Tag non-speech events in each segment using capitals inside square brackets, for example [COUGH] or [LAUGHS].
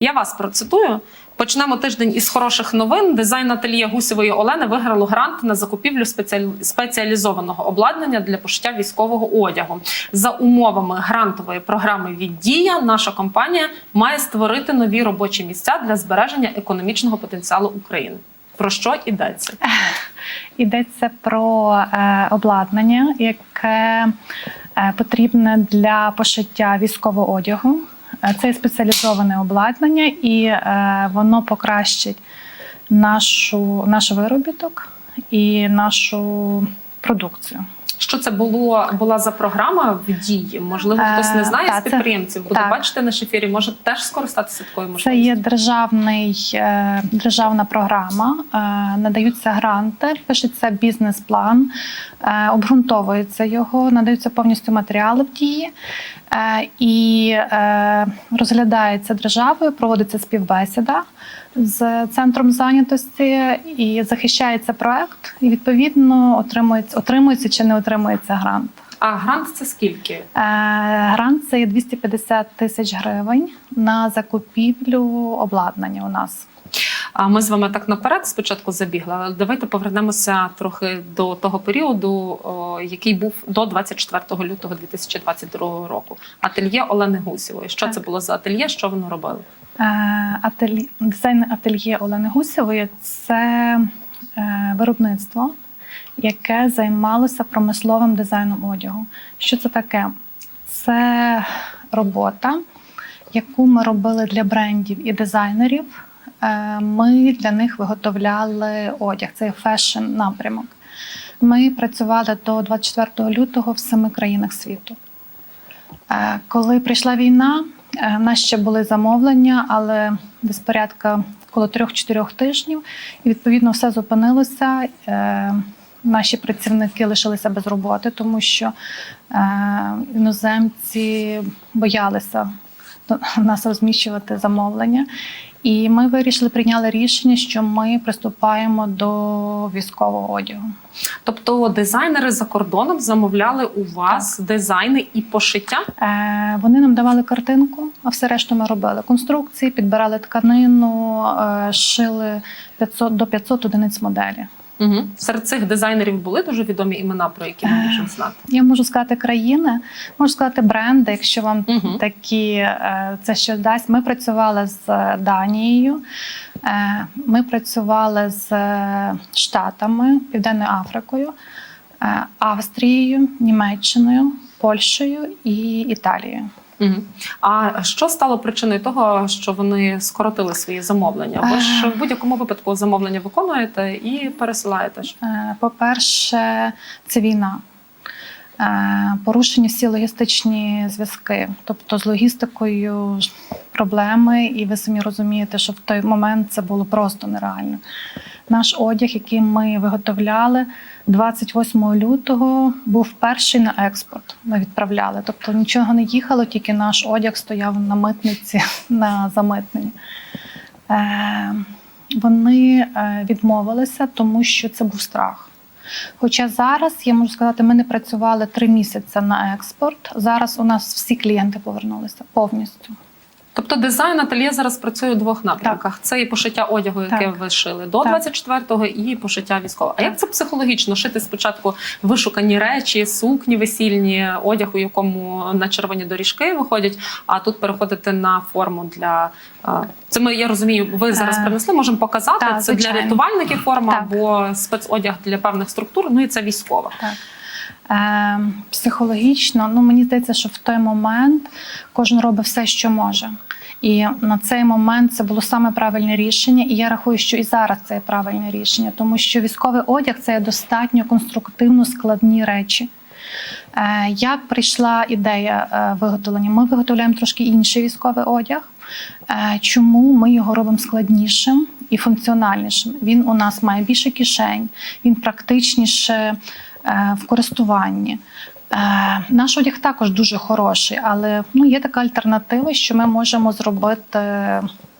Я вас процитую. Почнемо тиждень із хороших новин. Дизайн ательє Гусєвої Олени виграло грант на закупівлю спеціалі- спеціалізованого обладнання для пошиття військового одягу. За умовами грантової програми від Дія наша компанія має створити нові робочі місця для збереження економічного потенціалу України. Про що йдеться? Йдеться про е, обладнання, яке е, потрібне для пошиття військового одягу. Е, Це спеціалізоване обладнання, і е, воно покращить нашу, наш виробіток і нашу продукцію. Що це було була за програма в дії? Можливо, хтось не Е, знає та, з підприємців. Буде так. бачити наш ефірі. Може теж скористатися такою Це є державний, е, державна програма, е, надаються гранти, пишеться бізнес-план, обґрунтовується його, надаються повністю матеріали в дії. І розглядається державою, проводиться співбесіда з центром зайнятості і захищається проект, і відповідно отримується, отримується чи не отримується грант. А грант це скільки? Е, Грант це є 250 тисяч гривень на закупівлю обладнання у нас. А ми з вами так наперед спочатку забігли. але Давайте повернемося трохи до того періоду, який був до 24 лютого 2022 року. Ательє Олени Гусєвої. Що Так. це було за ательє? Що вони робили? Е, Ательє, дизайн ательє Олени Гусєвої це е, виробництво, яке займалося промисловим дизайном одягу. Що це таке? Це робота, яку ми робили для брендів і дизайнерів. Е, Ми для них виготовляли одяг. Це фешн напрямок. Ми працювали до 24 лютого в семи країнах світу. Е, Коли прийшла війна, е, в нас ще були замовлення, але десь порядка коло 3-4 тижнів, і відповідно все зупинилося. Наші працівники лишилися без роботи, тому що іноземці боялися [LAUGHS] нас розміщувати замовлення. І ми вирішили прийняли рішення, що ми приступаємо до військового одягу. Тобто дизайнери за кордоном замовляли у вас дизайни і пошиття? Е, Вони нам давали картинку, а все решту ми робили конструкції, підбирали тканину, е, шили 500 до 500 одиниць моделі. Угу. Серед цих дизайнерів були дуже відомі імена, про які ми Е, можемо знати. Я можу сказати країни, можу сказати бренди, якщо вам Мгм. такі е, це що дасть. Ми працювали з Данією, е, ми працювали з Штатами, Південною Африкою, Австрією, Німеччиною, Польщею і Італією. Угу. А що стало причиною того, що вони скоротили свої замовлення? Ви ж Е. в будь-якому випадку замовлення виконуєте і пересилаєте ж. Е, По-перше, це війна. Е, Порушені всі логістичні зв'язки. Тобто з логістикою проблеми, і ви самі розумієте, що в той момент це було просто нереально. Наш одяг, який ми виготовляли 28 лютого, був перший на експорт. Ми відправляли. Тобто нічого не їхало, тільки наш одяг стояв на митниці [LAUGHS] на замитненні. Е, Вони е, відмовилися, тому що це був страх. Хоча зараз я можу сказати, ми не працювали три місяці на експорт. Зараз у нас всі клієнти повернулися повністю. Тобто дизайн ательє зараз працює у двох напрямках: це і пошиття одягу, яке Так. ви шили до Так. 24-го, і пошиття військового. А як це психологічно шити спочатку вишукані речі, сукні весільні, одяг, у якому на червоні доріжки виходять, а тут переходити на форму для це. Ми я розумію, ви зараз Е, принесли, можемо показати. так, це для рятувальників форма Так. або спецодяг для певних структур. Ну і це військова. Так. Е, психологічно, ну мені здається, що в той момент кожен робить все, що може. І на цей момент це було саме правильне рішення. І я рахую, що і зараз це є правильне рішення, тому що військовий одяг це є достатньо конструктивно складні речі. Е, Як прийшла ідея е, виготовлення? Ми виготовляємо трошки інший військовий одяг. Е, Чому ми його робимо складнішим і функціональнішим? Він у нас має більше кишень, він практичніше в користуванні. Е, Наш одяг також дуже хороший, але ну, є така альтернатива, що ми можемо зробити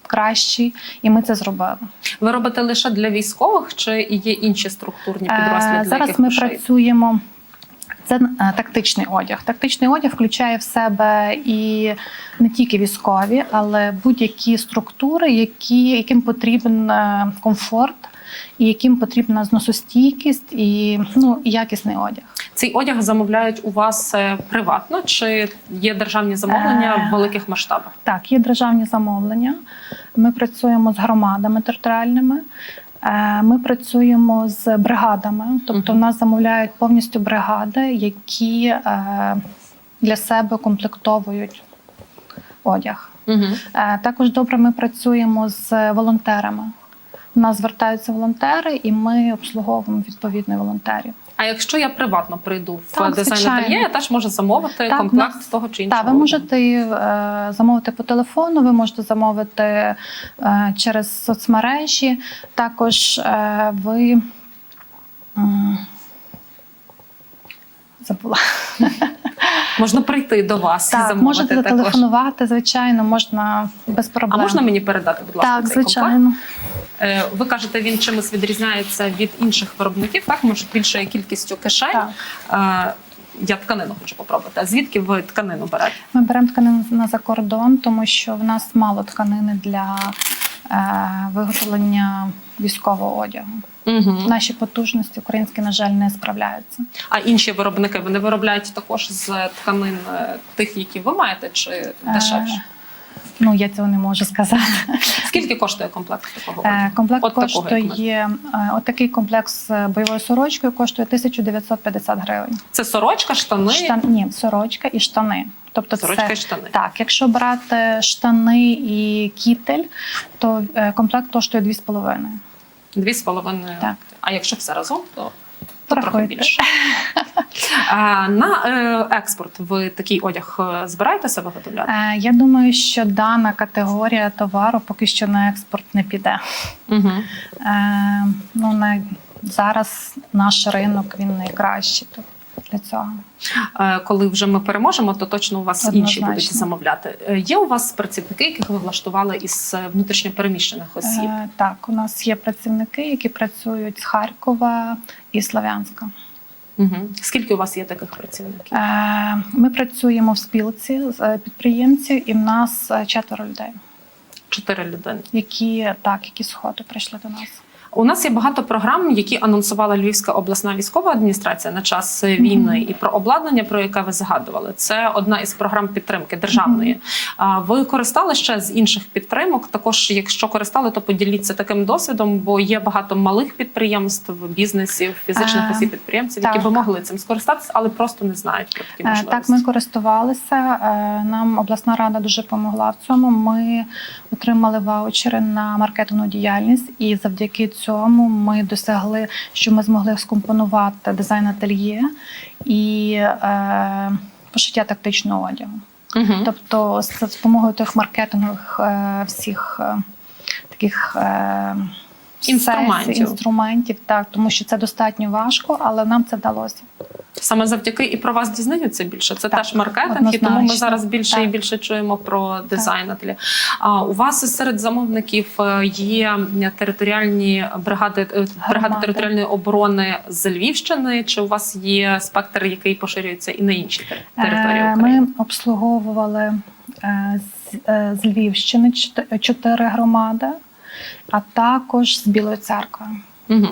кращий, і ми це зробили. Ви робите лише для військових, чи є інші структурні підрозділи? Е, для Зараз яких ми ви працюємо. Це е, тактичний одяг. Тактичний одяг включає в себе і не тільки військові, але будь-які структури, які, яким потрібен комфорт, і яким потрібна зносостійкість і ну, якісний одяг. Цей одяг замовляють у вас е, приватно чи є державні замовлення Е. в великих масштабах? Так, є державні замовлення. Ми працюємо з громадами територіальними. Е, Ми працюємо з бригадами, тобто в нас замовляють повністю бригади, які е, для себе комплектовують одяг. Угу. Е, Також добре ми працюємо з волонтерами. У нас звертаються волонтери, і ми обслуговуємо відповідно волонтерів. А якщо я приватно прийду в Так, дизайн ательє, я теж можу замовити Так, комплект в нас- того чи іншого. Так, ви можете е, замовити по телефону, ви можете замовити е, через соцмережі. Також е, ви м, забула. [LAUGHS] Можна прийти до вас і Так, замовити можете також. зателефонувати, звичайно, можна без проблем. А можна мені передати, будь ласка, так, цей комплект? звичайно. Е, Ви кажете, він чимось відрізняється від інших виробників, так? Може, більшою кількістю кишень. Так. Е, Я тканину хочу попробувати. А звідки ви тканину берете? Ми беремо тканину на закордон, тому що в нас мало тканини для е, виготовлення військового одягу. Угу. Наші потужності українські, на жаль, не справляються. А інші виробники вони виробляють також з тканин е, тих, які ви маєте, чи дешевше? Е, Ну, я цього не можу сказати. Скільки коштує комплект такого? Е. Комплект От коштує е, отакий комплект з бойовою сорочкою коштує 1950 гривень. Це сорочка, штани, Штан... Ні, сорочка і штани. Тобто сорочка це і штани. так. Якщо брати штани і кітель, то е, комплект коштує 2,5. Дві з половиною. Так. А якщо все разом, то, то трохи більше. [LAUGHS] А, на е, експорт ви такий одяг е, збираєтеся виготовляти? Е, Я думаю, що дана категорія товару поки що на експорт не піде. Угу. Е, Ну, на... Зараз наш ринок він найкращий тут для цього. Е, Коли вже ми переможемо, то точно у вас інші будуть замовляти. Е, Є у вас працівники, яких ви влаштували із е, внутрішньопереміщених осіб? Е, Так, у нас є працівники, які працюють з Харкова і Слов'янська. Угу. Скільки у вас є таких працівників? Е, Ми працюємо в спілці з підприємців, і в нас четверо людей, Чотири людини. які так, які сходу прийшли до нас. У нас є багато програм, які анонсувала Львівська обласна військова адміністрація на час війни, і про обладнання, про яке ви згадували. Це одна із програм підтримки державної. А ви користали ще з інших підтримок? Також, якщо користали, то поділіться таким досвідом, бо є багато малих підприємств, бізнесів, фізичних Е, осіб підприємців, які би могли цим скористатися, але просто не знають про такі Е, можливості. Так, ми користувалися. Е, Нам обласна рада дуже допомогла в цьому. Ми отримали ваучери на маркетингову діяльність, і завдяки цьому ми досягли, що ми змогли скомпонувати дизайн ательє і е, пошиття тактичного одягу. Угу. Тобто, з з допомогою тих маркетингових е, всіх е, таких. е, Інструментів. Сесії, інструментів, так, тому що це достатньо важко, але нам це вдалося. Саме завдяки і про вас дізнаються більше. Це Так, теж маркетинг, і тому ми зараз більше Так. і більше чуємо про дизайн. А у вас серед замовників е, є територіальні бригади, е, бригади територіальної оборони з Львівщини, чи у вас є спектр, який поширюється і на інші тер- території Е, України? Ми обслуговували е, з, е, Львівщини чот- чотири громади, а також з Білої церкви. Угу.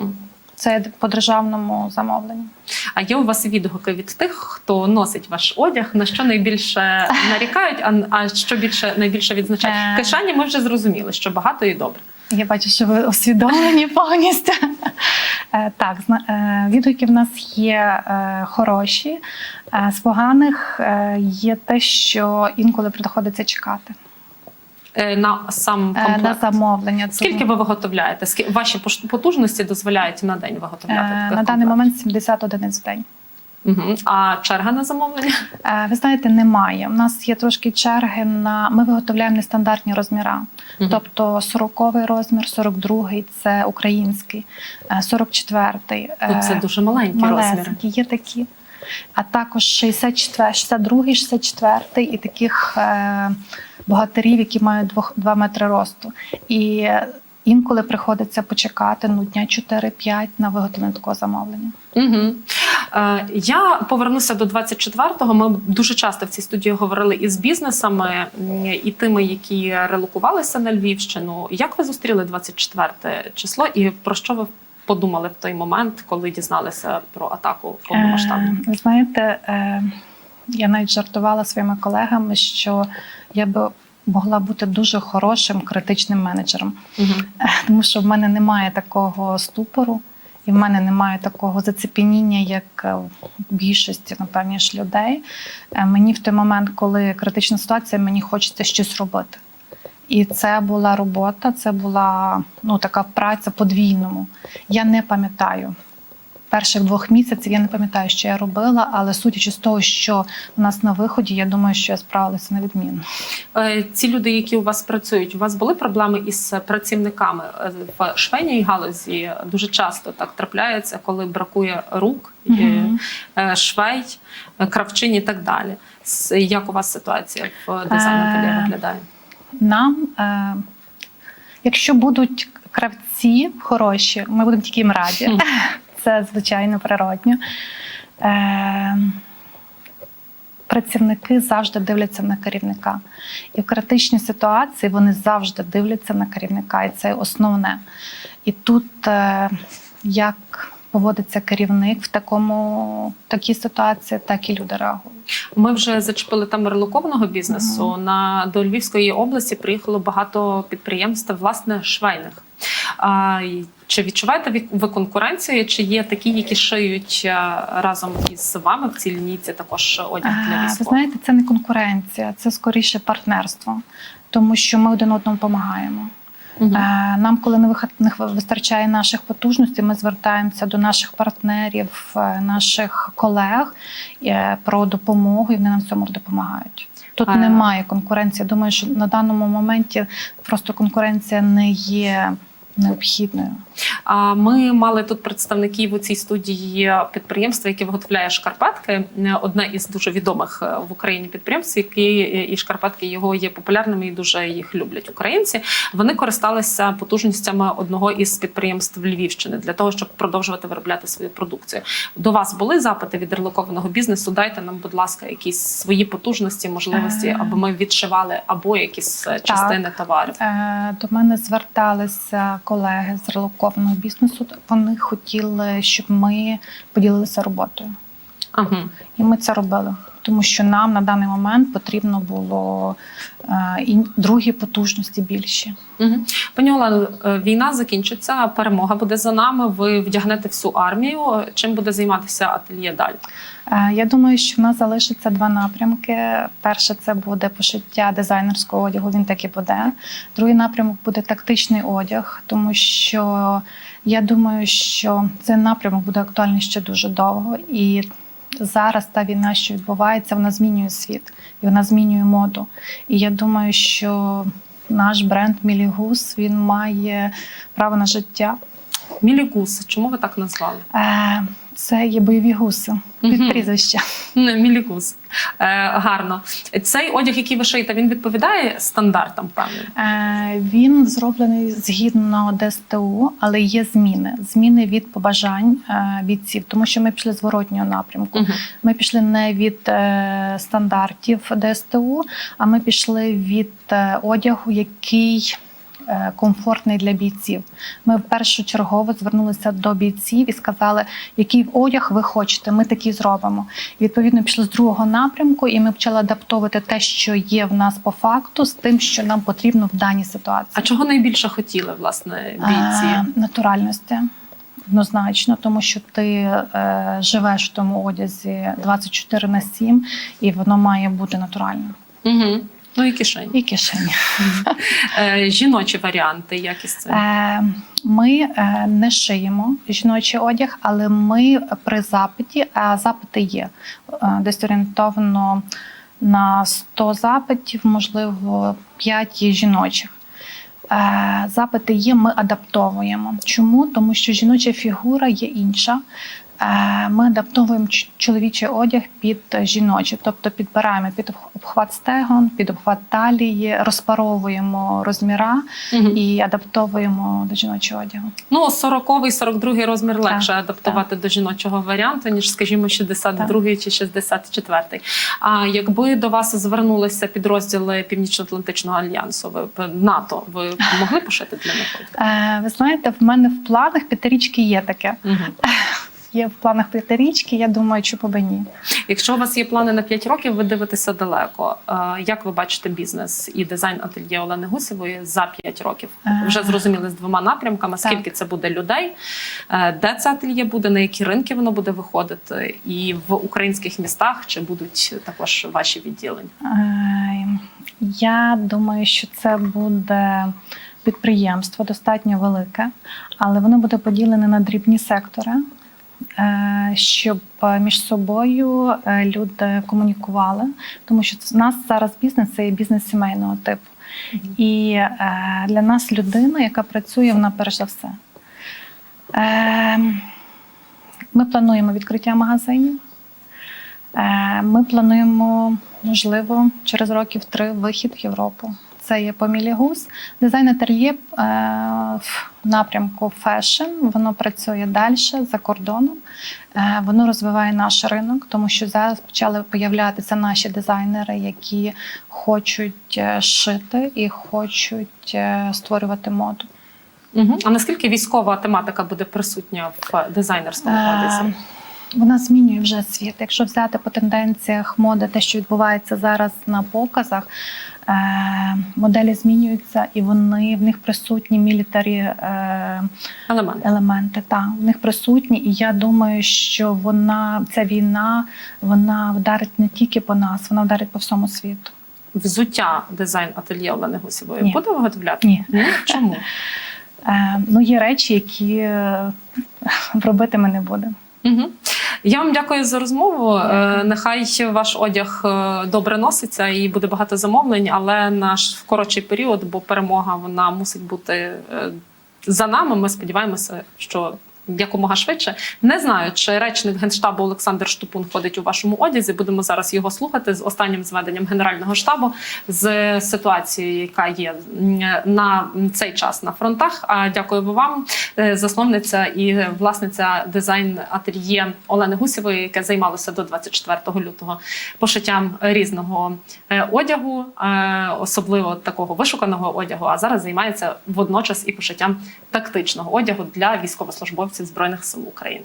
Це по державному замовленню. А є у вас відгуки від тих, хто носить ваш одяг, на що найбільше [LAUGHS] нарікають, а, а що більше найбільше відзначають? Е. Кишані ми вже зрозуміли, що багато і добре. Я бачу, що ви усвідомлені [LAUGHS] повністю. Е, Так, е, відгуки в нас є хороші. З поганих є те, що інколи приходиться чекати На сам е, комплект. на замовлення. Скільки ви виготовляєте? Ваші потужності дозволяють на день виготовляти? Е, таких на даний момент 70 одиниць в день. Мгм. А черга на замовлення? Е, Ви знаєте, немає. У нас є трошки черги на ми виготовляємо нестандартні розміри. Мгм. Тобто 40-й розмір, 42-й – це український, е, 44-й – Ну, це дуже маленькі розміри. є такі. А також 64, 62-й, 64-й і таких е, богатирів, які мають 2 метри росту. І е, інколи приходиться почекати ну, дня 4-5 на виготовлення такого замовлення. Угу. Е, Я повернуся до 24-го. Ми дуже часто в цій студії говорили із бізнесами, і тими, які релокувалися на Львівщину. Як ви зустріли 24 число, і про що ви подумали в той момент, коли дізналися про атаку повномасштабну? Е, знаєте, е, я навіть жартувала своїми колегами, що я би могла бути дуже хорошим критичним менеджером. Е, тому що в мене немає такого ступору, і в мене немає такого зацепеніння, як е, в більшості, напевно, ж людей. Е, Мені в той момент, коли критична ситуація, мені хочеться щось робити. І це була робота, це була ну, така праця по-двійному. Я не пам'ятаю. Перших двох місяців я не пам'ятаю, що я робила, але судячи з того, що у нас на виході, я думаю, що я справилася на відмінно. Е, Ці люди, які у вас працюють, у вас були проблеми із працівниками Е, в швейній галузі? Дуже часто так трапляється, коли бракує рук, е, швей, е, кравчин і так далі. Як у вас ситуація в дизайн-ательє Е, виглядає? Нам, е, якщо будуть кравці хороші, ми будемо тільки їм раді. [LAUGHS] Це звичайно природньо. Е, працівники завжди дивляться на керівника. І в критичній ситуації вони завжди дивляться на керівника, і це основне. І тут е, як поводиться керівник в такому такій ситуації, так і люди реагують. Ми вже зачепили там релокованого бізнесу. На до Львівської області приїхало багато підприємств, власне, швейних. А, чи відчуваєте ви- конкуренцію? Чи є такі, які шиють е, разом із вами в цій лінійці також одяг для Е, Ви знаєте, це не конкуренція, це скоріше партнерство, тому що ми один одному допомагаємо. Е, Нам, коли не вистачає наших потужностей, ми звертаємося до наших партнерів, е, наших колег е, про допомогу, і вони нам в цьому допомагають. Тут А- немає конкуренції. Думаю, що на даному моменті просто конкуренція не є необхідною. А ми мали тут представників у цій студії підприємства, яке виготовляє шкарпетки. Одне із дуже відомих е, в Україні підприємств, які е, і шкарпетки його є популярними і дуже їх люблять українці. Вони користалися потужностями одного із підприємств Львівщини для того, щоб продовжувати виробляти свою продукцію. До вас були запити від релокованого бізнесу? Дайте нам, будь ласка, якісь свої потужності, можливості, Е. аби ми відшивали або якісь частини товарів. Е, До мене зверталися колеги з релокованого бізнесу. Вони хотіли, щоб ми поділилися роботою. Ага. І ми це робили, тому що нам на даний момент потрібно було е, і другі потужності більші. Мгм. Пані Олено, е, війна закінчиться, перемога буде за нами. Ви вдягнете всю армію. Чим буде займатися ательє далі? Е, Я думаю, що в нас залишиться два напрямки. Перше, це буде пошиття дизайнерського одягу. Він так і буде. Другий напрямок буде тактичний одяг, тому що я думаю, що цей напрямок буде актуальний ще дуже довго. І зараз та війна, що відбувається, вона змінює світ і вона змінює моду. І я думаю, що наш бренд Мілігус він має право на життя. Мілігус. Чому ви так назвали? Е, Це є бойові гуси від Мгм. прізвища. Не, Мілігус. Е, гарно. Цей одяг, який ви шиєте, він відповідає стандартам певним. Е, Він зроблений згідно ДСТУ, але є зміни. Зміни від побажань е, бійців, тому що ми пішли з воротнього напрямку. Мгм. Ми пішли не від е, стандартів ДСТУ, а ми пішли від е, одягу, який комфортний для бійців. Ми першочергово звернулися до бійців і сказали, який одяг ви хочете. Ми такий зробимо. І, відповідно, пішли з другого напрямку, і ми почали адаптовувати те, що є в нас по факту, з тим, що нам потрібно в даній ситуації. А чого найбільше хотіли власне бійці? Е, натуральності. Однозначно, тому що ти е, живеш в тому одязі 24 на 7, і воно має бути натуральним. Угу. Ну і кишені. І кишені. Е, жіночі варіанти, як із цим? Е, ми е, не шиємо жіночий одяг, але ми при запиті, а запити є десь орієнтовно на 100 запитів, можливо, 5 є жіночих. Запити є, ми адаптовуємо. Чому? Тому що жіноча фігура є інша. Е, Ми адаптовуємо чоловічий одяг під жіночий, тобто підбираємо під обхват стегон, під обхват талії, розпаровуємо розміра Мгм. і адаптовуємо до жіночого одягу. Ну, 40-й, 42-й розмір Так, легше адаптувати до жіночого варіанту, ніж, скажімо, 62-й чи 64-й. А якби до вас звернулися підрозділи Північно-Атлантичного альянсу, ви б НАТО, ви б могли пошити для них? Е, Ви знаєте, в мене в планах п'ятирічки є таке. Мгм. Є в планах п'ятирічки, я думаю, чому б ні. Якщо у вас є плани на 5 років, ви дивитеся далеко. Е, Як ви бачите бізнес і дизайн ательє Олени Гусєвої за 5 років? Е. Вже зрозуміли з двома напрямками, Так. скільки це буде людей, е, де це ательє буде, на які ринки воно буде виходити, і в українських містах чи будуть також ваші відділення? Я думаю, що це буде підприємство достатньо велике, але воно буде поділене на дрібні сектори, щоб е, між собою е, люди комунікували, тому що в нас зараз бізнес це є бізнес сімейного типу. І е, для нас людина, яка працює, вона перш за все. Е, ми плануємо відкриття магазинів. Е, Ми плануємо, можливо, через років три вихід в Європу. Це є Помілі Гус. Дизайн ательє е, в напрямку фешн. Воно працює далі за кордоном. Е, Воно розвиває наш ринок, тому що зараз почали появлятися наші дизайнери, які хочуть е, шити і хочуть створювати моду. Угу. А наскільки військова тематика буде присутня в дизайнерському? Е, Вона змінює вже світ. Якщо взяти по тенденціях моди, те, що відбувається зараз на показах, моделі змінюються і вони в них присутні мілітарі е, Елемент. елементи. Та в них присутні, і я думаю, що вона ця війна вона вдарить не тільки по нас, вона вдарить по всьому світу. Взуття дизайн ательє Олени Гусєвої Ні. буде виготовляти? Ні. Чому? [LAUGHS] Е, ну є речі, які е, [LAUGHS] робити ми не будемо. Угу. Я вам дякую за розмову. Дякую. Нехай ваш одяг е, добре носиться і буде багато замовлень, але наш коротший період, бо перемога вона мусить бути е, за нами. Ми сподіваємося, що. Якомога швидше не знаю, чи речник генштабу Олександр Штупун ходить у вашому одязі. Будемо зараз його слухати з останнім зведенням генерального штабу з ситуацією, яка є на цей час на фронтах. А дякую вам, Е, засновниця і власниця дизайн ательє Олени Гусєвої, яке займалося до 24 лютого пошиттям різного е, одягу, е, особливо такого вишуканого одягу. А зараз займається водночас і пошиттям тактичного одягу для військовослужбовців збройних сил України.